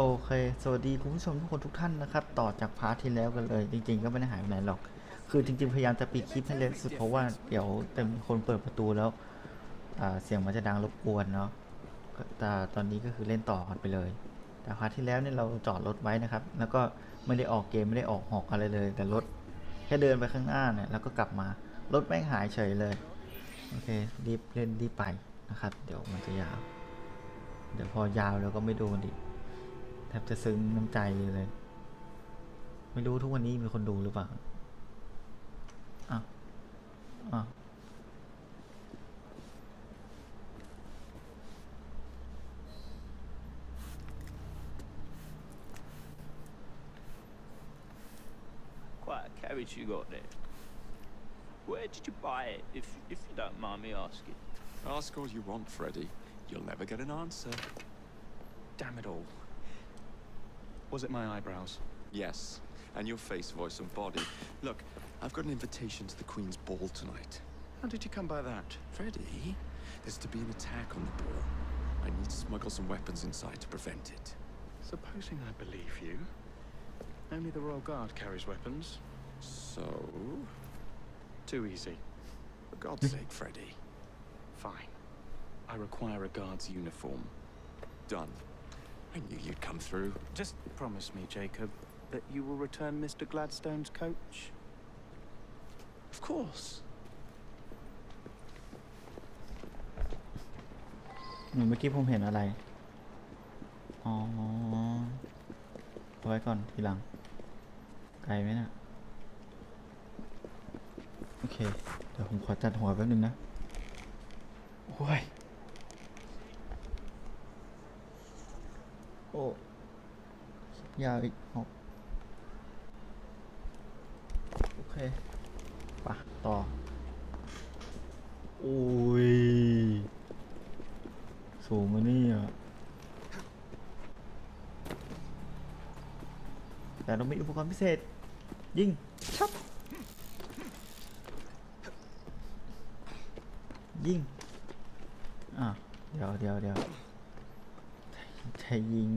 โอเค สวัสดีคุณผู้ชมทุกคนทุกท่านนะครับ ต่อจากพาร์ทที่แล้วกันเลย จริง ๆ ก็ไม่ได้หายไปไหนหรอก คือจริง ๆ พยายามจะปิดคลิปให้เร็วสุดเพราะว่าเดี๋ยวจะมีคนเปิดประตูแล้วเสียงมันจะดังรบกวนเนาะ แต่ตอนนี้ก็คือเล่นต่อกันไปเลย แต่พาร์ทที่แล้วเนี่ยเราจอดรถไว้นะครับ แล้วก็ไม่ได้ออกเกมไม่ได้ออกหอกอะไรเลย แต่รถแค่เดินไปข้างหน้าเนี่ยแล้วก็กลับมารถแม่งหายเฉยเลย โอเค รีบเล่นรีบไปนะครับ เดี๋ยวมันจะยาว เดี๋ยวพอยาวแล้วก็ไม่โดนดิ แทบจะซึ้งน้ำใจเลย ไม่รู้ทุกวันนี้มีคนดูหรือเปล่าอ้าวอ้าว Quite a carriage you got there. Where did you buy it, if if you don't mind me asking? Ask all you want, Freddy. You'll never get an answer. Damn it all. Was it my eyebrows? Yes, and your face, voice, and body. Look, I've got an invitation to the Queen's ball tonight. How did you come by that? Freddy, there's to be an attack on the ball. I need to smuggle some weapons inside to prevent it. Supposing I believe you. Only the Royal Guard carries weapons. So, Too easy. for God's hmm. sake, Freddy. Fine. I require a guard's uniform. Done. I knew you'd come through. Just promise me, Jacob, that you will return Mr. Gladstone's coach. Of course. เหมือนเมื่อกี้ผมเห็นอะไร อ๋อเอาไว้ก่อนทีหลัง ไกลไหมเนะี่ยโอเค เดี๋ยวผมขอจัดหัวแป๊บนึงนะ โอ้ย โอ้ยาวอีกหกโอเคปะต่อโอ้ยสูงมานี่อะแต่เรามีอุปกรณ์พิเศษ ยิงชับยิงอะเดี๋ยวเดี๋ยวเดี๋ยว ใช้ยิง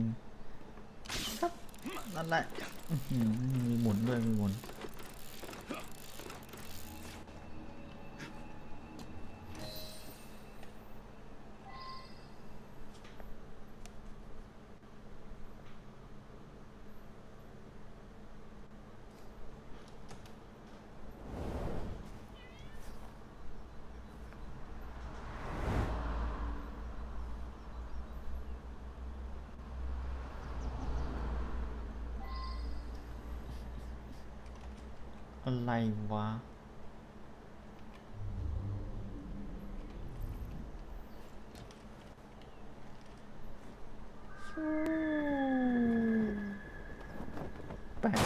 ชับนั่นแหละมีหมุนด้วยมีหมุน อะไรวะ แปด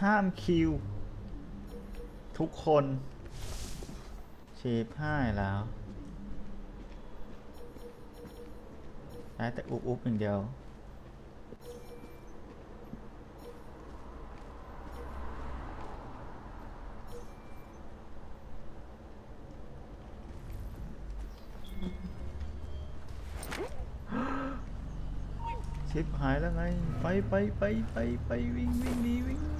ห้ามคิว ทุกคนเชฟให้แล้วได้แต่อุบอุบอย่างเดียว ชิปหายแล้วไง ไปไปไปไปไปวิ่งวิ่งหนีวิ่งๆ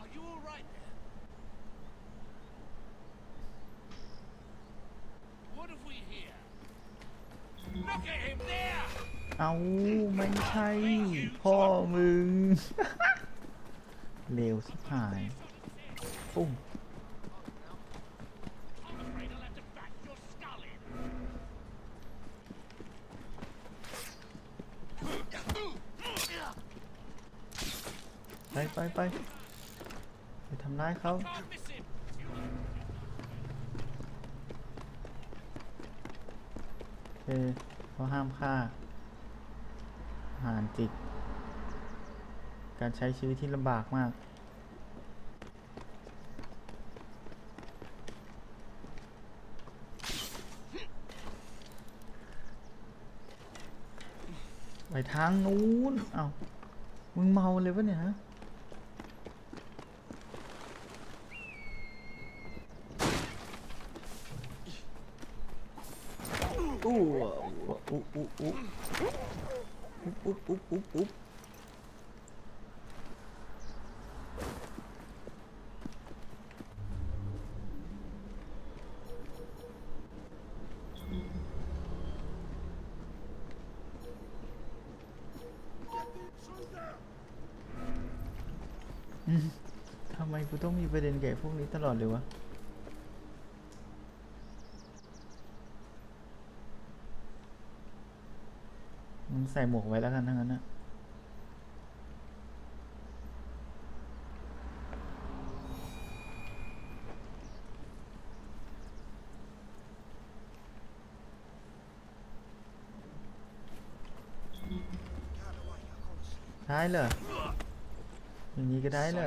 Are you all right there? What have we here? Look at him there! เอาไม่ใช่ พ่อมึง เร็วสิพายปุ้งไปไปไปไปทำร้ายเขาโอเค เขาห้ามฆ่าหารจิกการใช้ชีวิตที่ลำบากมาก ไปทางนู้น เอ้า มึงเมาเลยวะเนี่ยฮะอู้ อู้อู้อู้อู้อุ๊บอุ๊บอุ๊บอุ๊บอุ๊บทำไมกูต้องมีประเด็นแก่พวกนี้ตลอดเลยวะ ใส่หมวกไว้แล้วกันทั้งนั้นนะได้เหรอย่างนี้ก็ได้เหร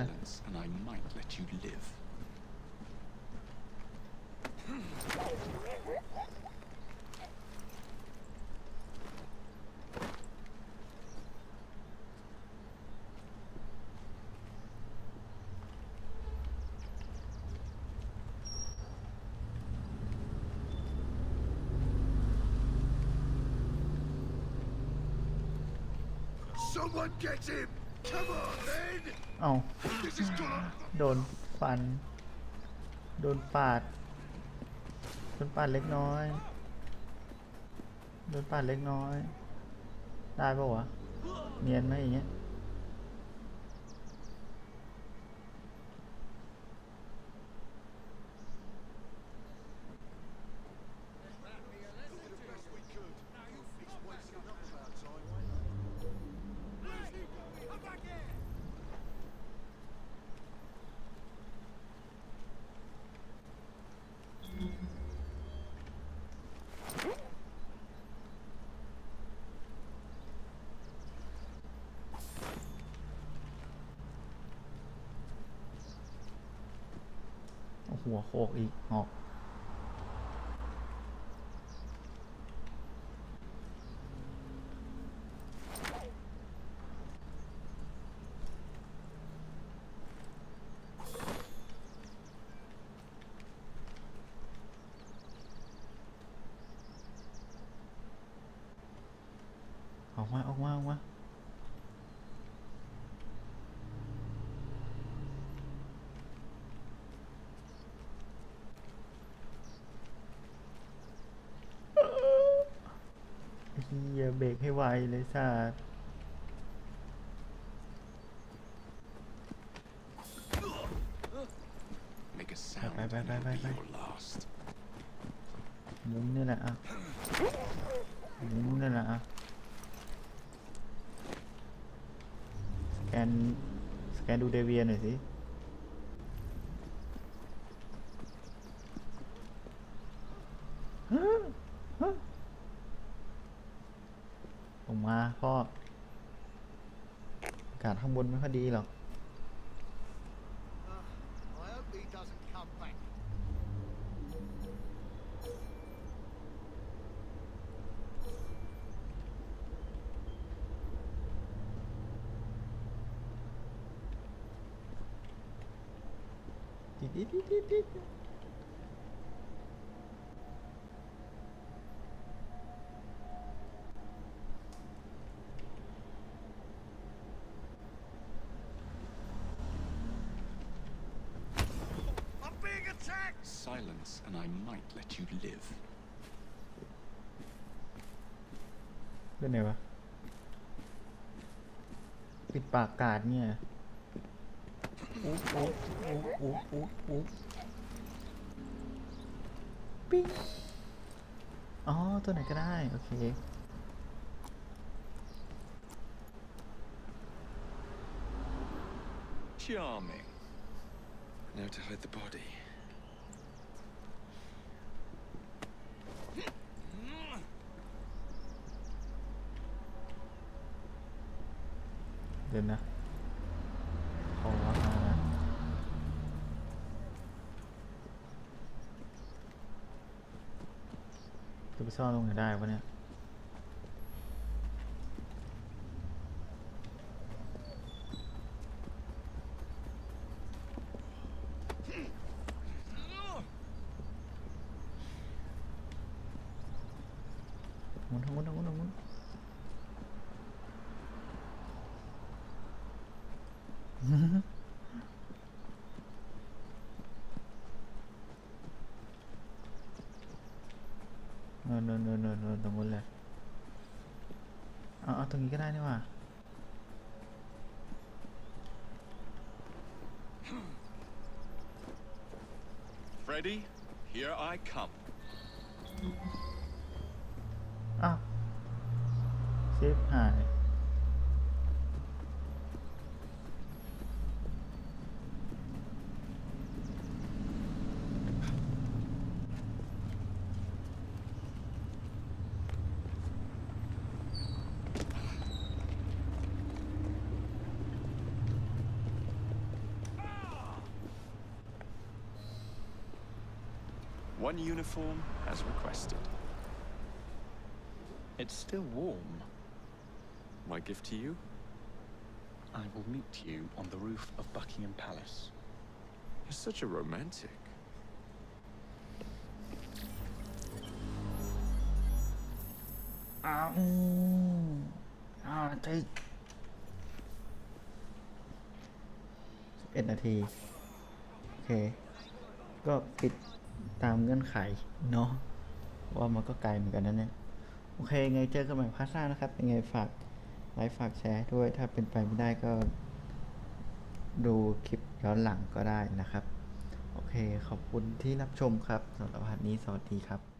อ Silence, and I might let you live. เอ้าโดนฟัน โดนปาด โดนปาดเล็กน้อย โดนปาดเล็กน้อย ได้ปะวะ เนียนไหมอย่างเงี้ย หัวโคกอีกหอกออกมาออกมาออกมา เฮียเบรก ให้ไวเลยสัส Make a sound, bye, bye, and bye, it'll bye, be bye. your last. มุมนี่แหละอะมุมนี่แหละอะสแกนสแกนดูเดเวียหน่อยสิ ฮะฮะ ลงมาพ่ออากาศข้างบนไม่ค่อยดีหรอก I hope he doesn't come back. ดิดิดิดิดิดิ I'm being attacked! Silence, and I might let you live. เล่นไหนวะ ปิดปากกาดเนี่ยอุ๊บอุ๊บอุ๊บอุ๊บอุ๊บอุ๊บปิ้งอ๋อ ตัวไหนก็ได้ โอเค Charming. Now to hide the body. ดี๋ยวนะขอว่าจะไปซ่อนลงไหนได้วะเนี่ยมุนหมุนหมุนหมุนเนินเนินเนินเนินเนินตรง นู้นเลยเอาเอาตรงนี้ก็ได้นี่หว่า Freddy, here I come. อ้าวเซฟหาย One uniform as requested. It's still warm. My gift to you? I will meet you on the roof of Buckingham Palace. You're such a romantic. อ้าวอ้าวใจสิบเอ็ดนาที โอเค ก็ปิด ตามเงื่อนไขเนาะว่ามันก็ไกลเหมือนกันนะเนี่ย โอเคไงเจอกันใหม่พาร์ทหน้านะครับ ยังไงฝากไลค์ฝากแชร์ด้วย ถ้าเป็นไปไม่ได้ก็ดูคลิปย้อนหลังก็ได้นะครับ โอเคขอบคุณที่รับชมครับสำหรับพาร์ทนี้สวัสดีครับ